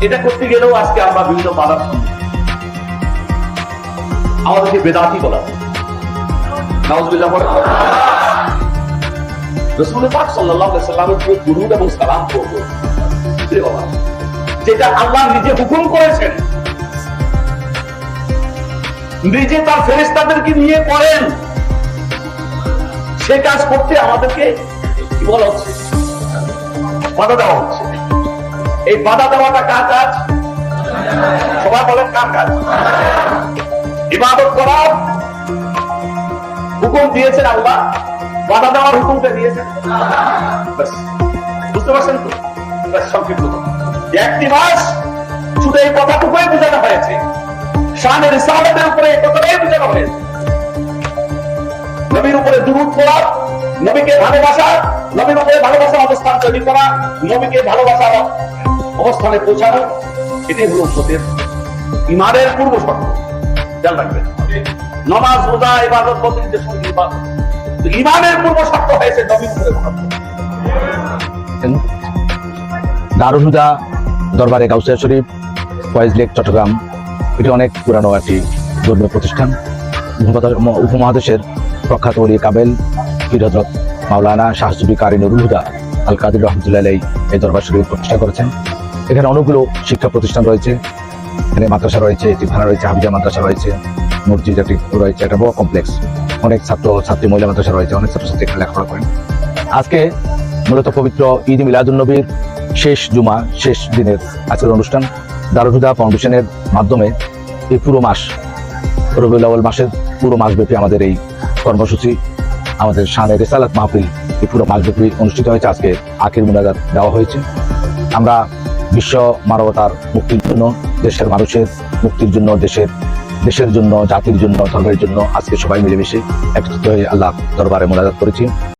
এটা করতে গেলেও আজকে আমরা বিভিন্ন বাধার আমাদেরকে বেদাতি বলা যেটা আল্লাহ নিজে হুকুম করেছেন। নিজে তার ফেরেশতাদেরকে নিয়ে করেন। সে কাজ করতে আমাদেরকে কি বলা হচ্ছে? দেওয়া হচ্ছে। এই বাধা দেওয়াটা কার কাজ? সবাই বলেন কার কাজ? ইবাদত করার হুকুম দিয়েছেন আল্লাহ। বাধা দেওয়ার হুকুমটা দিয়েছেন। বুঝতে পারছেন তো? সংক্ষিপ্ত একটি মাস শুধু এই কথাটুকুই বোঝানো হয়েছে। শানের ইসলামের উপরে এই কথাটাই বোঝানো হয়েছে। নবীর উপরে দুরুদ পড়া নবীকে ভালোবাসা, নবীর উপরে ভালোবাসার অবস্থান তৈরি করা, নবীকে ভালোবাসার অবস্থানে পৌঁছানো, এটাই হলো সত্যের ইমানের পূর্ব শর্ত। খেয়াল রাখবেন। নমাজ, রোজা, ইবাদত বলতে যে সঙ্গে ইবাদত। ইমানের পূর্ব শর্ত হয়েছে উপরে দারুল হুদা দরবারে গাউসিয়া শরীফ, ফয়েজ লেক, চট্টগ্রাম, এটি অনেক পুরানো একটি ধর্মীয় প্রতিষ্ঠান। উপমহাদেশের প্রখ্যাত অলি কাবেল পীর মাওলানা শাহসুবি কারি হুদা আল কাদির রহমতুল্লাহ এই দরবার শরীফ প্রতিষ্ঠা করেছেন। এখানে অনেকগুলো শিক্ষা প্রতিষ্ঠান রয়েছে। এখানে মাদ্রাসা রয়েছে এতিমখানা রয়েছে হাবিজা মাদ্রাসা রয়েছে, মসজিদ একটি রয়েছে, একটা বড় কমপ্লেক্স অনেক ছাত্র, ছাত্রী, মহিলা মাদ্রাসা রয়েছে, অনেক ছাত্রছাত্রী এখানে লেখাপড়া করেন। আজকে মূলত পবিত্র ঈদ মিলাদুন্নবীর শেষ জুমা, শেষ দিনের আজকের অনুষ্ঠান। দারুহুদা ফাউন্ডেশনের মাধ্যমে এই পুরো মাস, রবিউল মাসের পুরো মাসব্যাপী আমাদের এই কর্মসূচি, আমাদের শানে রেসালাত মাহফিল, এই পুরো মাসব্যাপী অনুষ্ঠিত হয়েছে। আজকে আখির মুনাজাত দেওয়া হয়েছে। আমরা বিশ্ব মানবতার মুক্তির জন্য, দেশের মানুষের মুক্তির জন্য, দেশের দেশের জন্য, জাতির জন্য, ধর্মের জন্য আজকে সবাই মিলেমিশে একত্রিত হয়ে আল্লাহ দরবারে মোনাজাত করেছি।